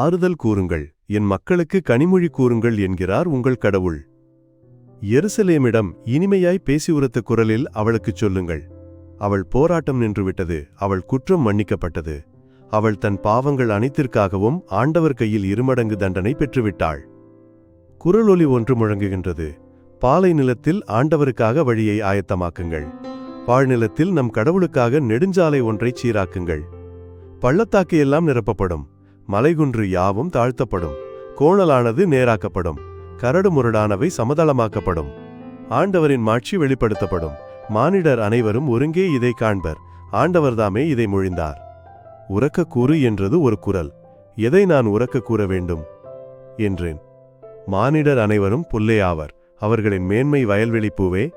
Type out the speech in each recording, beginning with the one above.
ஆறுதல் கூறுங்கள் என் மக்களுக்கு கனிமொழி கூறுங்கள் என்கிறார் உங்கள் கடவுள். எருசலேமிடம் இனிமையாய் பேசி உரத்த குரலில் அவளுக்குச் சொல்லுங்கள். அவள் போராட்டம் நின்றுவிட்டது அவள் குற்றம் மன்னிக்கப்பட்டது. அவள் தன் பாவங்கள் அனைத்திற்காகவும் ஆண்டவர் கையில் இருமடங்கு தண்டனை பெற்றுவிட்டாள். குரலொலி ஒன்று முழங்குகின்றது. பாலை நிலத்தில் ஆண்டவருக்காக வழியை ஆயத்தமாக்குங்கள். பாழ்நிலத்தில் நம் கடவுளுக்காக நெடுஞ்சாலை ஒன்றைச் சீராக்குங்கள். பள்ளத்தாக்கு எல்லாம் நிரப்பப்படும். மலைகுன்று யாவும் தாழ்த்தப்படும். கோணலானது நேராக்கப்படும். கரடுமுரடானவை சமதளமாக்கப்படும். ஆண்டவரின் மாட்சி வெளிப்படுத்தப்படும். மானிடர் அனைவரும் ஒருங்கே இதை காண்பர். ஆண்டவர்தாமே இதை மொழிந்தார். உறக்க கூறு என்றது ஒரு குரல். எதை நான் உறக்க கூற வேண்டும்? என்றேன். மானிடர் அனைவரும் புல்லே ஆவர். அவர்களின் மேன்மை வயல்வெளி பூவே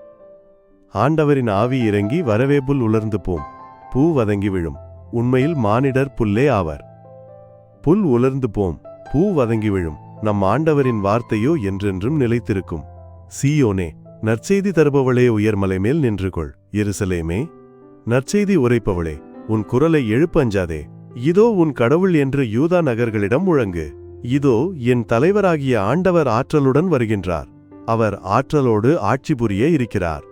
ஆண்டவரின் ஆவி இறங்கி வரவேபுல் உலர்ந்து போம். பூ வதங்கி விழும். உண்மையில் மானிடர் புல்லே ஆவர். புல் உலர்ந்து போம் பூ வதங்கி விழும். நம் ஆண்டவரின் வார்த்தையோ என்றென்றும் நிலைத்திருக்கும். சீயோனே நற்செய்தி தருபவளே உயர்மலை மேல் நின்று கொள் எருசலேமே நற்செய்தி உரைப்பவளே உன் குரலை எழுப்ப அஞ்சாதே இதோ உன் கடவுள் என்று யூதா நகர்களிடம் முழங்கு. இதோ என் தலைவராகிய ஆண்டவர் ஆற்றலுடன் வருகின்றார். அவர் ஆற்றலோடு ஆட்சி புரிய இருக்கிறார்.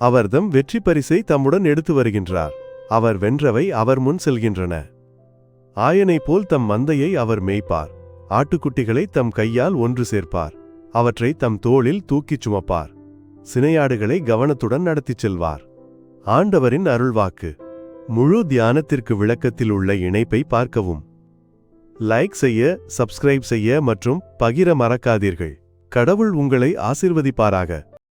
அவர்தம் வெற்றி பரிசை தம்முடன் எடுத்து வருகின்றார். அவர் வென்றவை அவர் முன் செல்கின்றன. ஆயனைப் போல் தம் மந்தையை அவர் மேய்ப்பார். ஆட்டுக்குட்டிகளை தம் கையால் ஒன்று சேர்ப்பார். அவற்றை தம் தோளில் தூக்கிச் சுமப்பார். சினையாடுகளை கவனத்துடன் நடத்திச் செல்வார். ஆண்டவரின் அருள்வாக்கு. முழு தியானத்திற்கு விளக்கத்தில் உள்ள இணைப்பை பார்க்கவும். லைக் செய்ய சப்ஸ்கிரைப் செய்ய மற்றும் பகிர மறக்காதீர்கள். கடவுள் உங்களை ஆசிர்வதிப்பாராக.